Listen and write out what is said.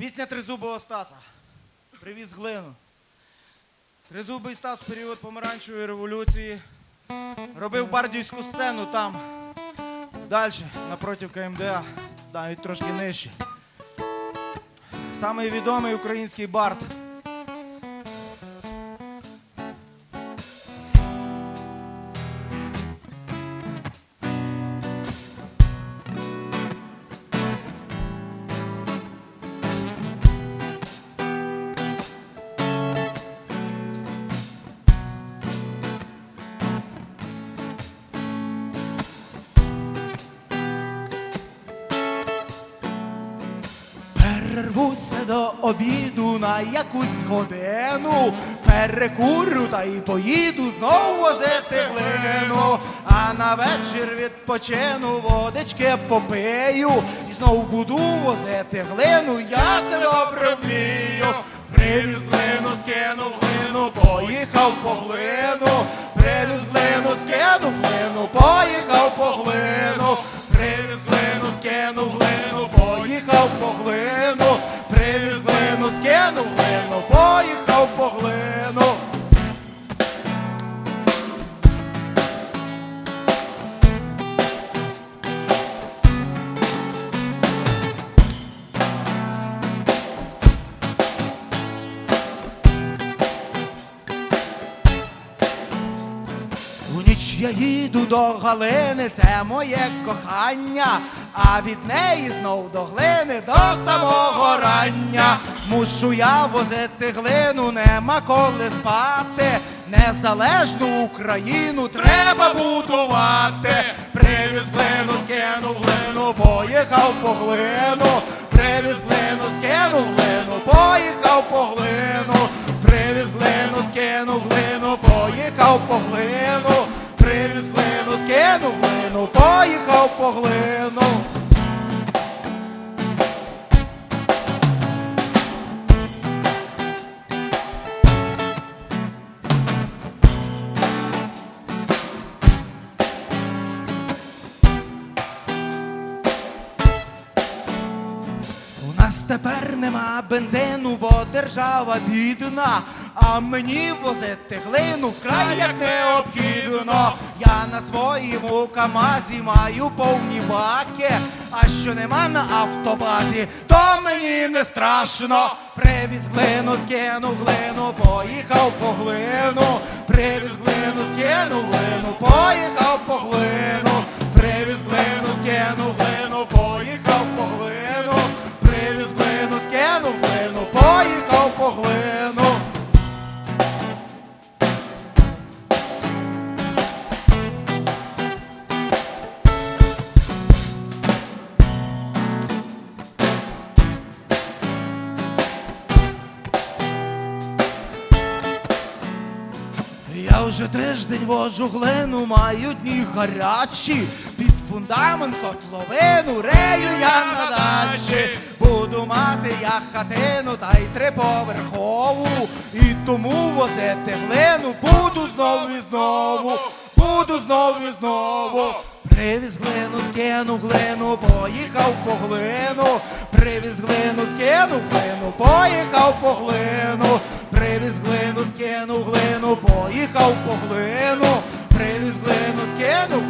Пісня Тризубого Стаса. Привіз глину. Тризубий Стас в період помаранчевої революції. Робив бардівську сцену там. Далі, напроти КМДА, навіть трошки нижче. Самий відомий український бард. Перервуся до обіду на якусь годину, перекурю та й поїду знову возити глину, а на вечір відпочину, водички попию, і знову буду возити глину, я це добре вмію. Привіз глину, скинув глину, поїхав по глину, привіз глину, скинув скинув глину, поїхав по глину. Я їду до Галини, це моє кохання, а від неї знов до глини до самого рання. Мушу я возити глину, нема коли спати. Незалежну Україну треба будувати. Привіз глину, скинув глину, поїхав по глину. Привіз глину, скинув глину, поїхав по глину. Привіз глину, скинув глину, поїхав по глину. Поїхав. У нас тепер нема бензину, бо держава бідна, а мені возити глину вкрай як необхідно. Я на своєму КАМАЗі маю повні баки, а що нема на автобазі, то мені не страшно. Привіз глину, скинув глину, поїхав по глину, привіз глину, скину глину, поїхав по глину, вже тиждень вожу глину, маю дні гарячі, під фундамент котловину рею я на дачі. Буду мати я хатину та й триповерхову, і тому возити глину буду знову і знову, буду знову і знову. Привіз глину, скинув глину, поїхав по глину, привіз глину, скинув глину, поїхав по глину, привіз глину, скинув глину, поїхав по глину, привіз глину, скинув